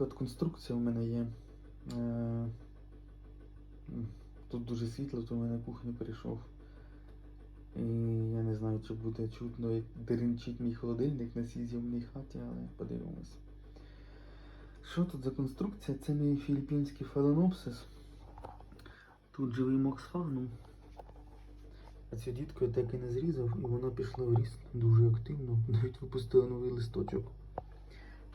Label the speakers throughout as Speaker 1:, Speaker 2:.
Speaker 1: така от конструкція у мене є. Е, Тут дуже світло, то в мене кухню перейшов. І я не знаю, чи буде чутно, як деренчить мій холодильник на цій зйомній хаті, але подивимось. Що тут за конструкція? Це мій філіппінський фаленопсис. Тут живий моксфагнум. А цю дітку я так і не зрізав, і вона пішла в ріст дуже активно. Навіть випустила новий листочок.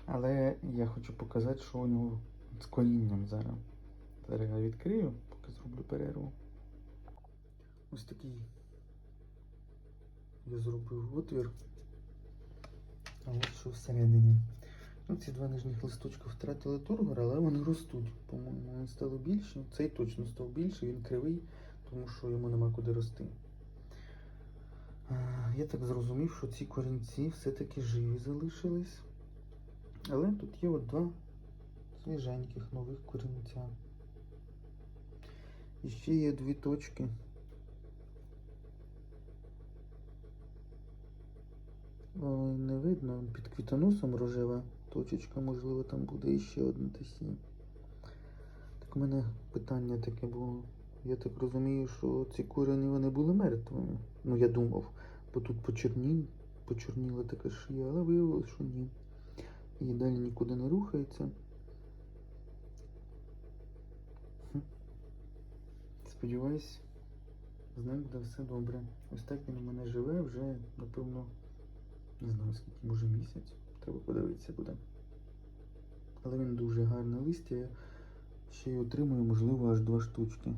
Speaker 1: Але я хочу показати, що у нього з корінням зараз. Зараз я відкрию, поки зроблю перерву. Ось такий я зробив отвір. А ось що всередині. Ну, ці два нижніх листочка втратили тургор, але вони ростуть. По-моєму, вони стали більші. Цей точно став більший, він кривий, тому що йому нема куди рости. Я так зрозумів, що ці корінці все-таки живі залишились. Але тут є от два свіженьких нових корінця. І ще є дві точки. Ой, не видно, під квітоносом рожева точечка, можливо, там буде іще одна тесі. Так у мене питання таке було. Я так розумію, що ці корені вони були мертвими. Ну, я думав, бо тут почерні, почорніла така шия, але виявилося, що ні. І далі нікуди не рухається. Сподіваюсь, з ним буде все добре. Ось так він у мене живе вже, напевно, не знаю скільки, може місяць. Треба подивитися буде. Але він дуже гарне листя. Ще й отримую, можливо, аж два штучки.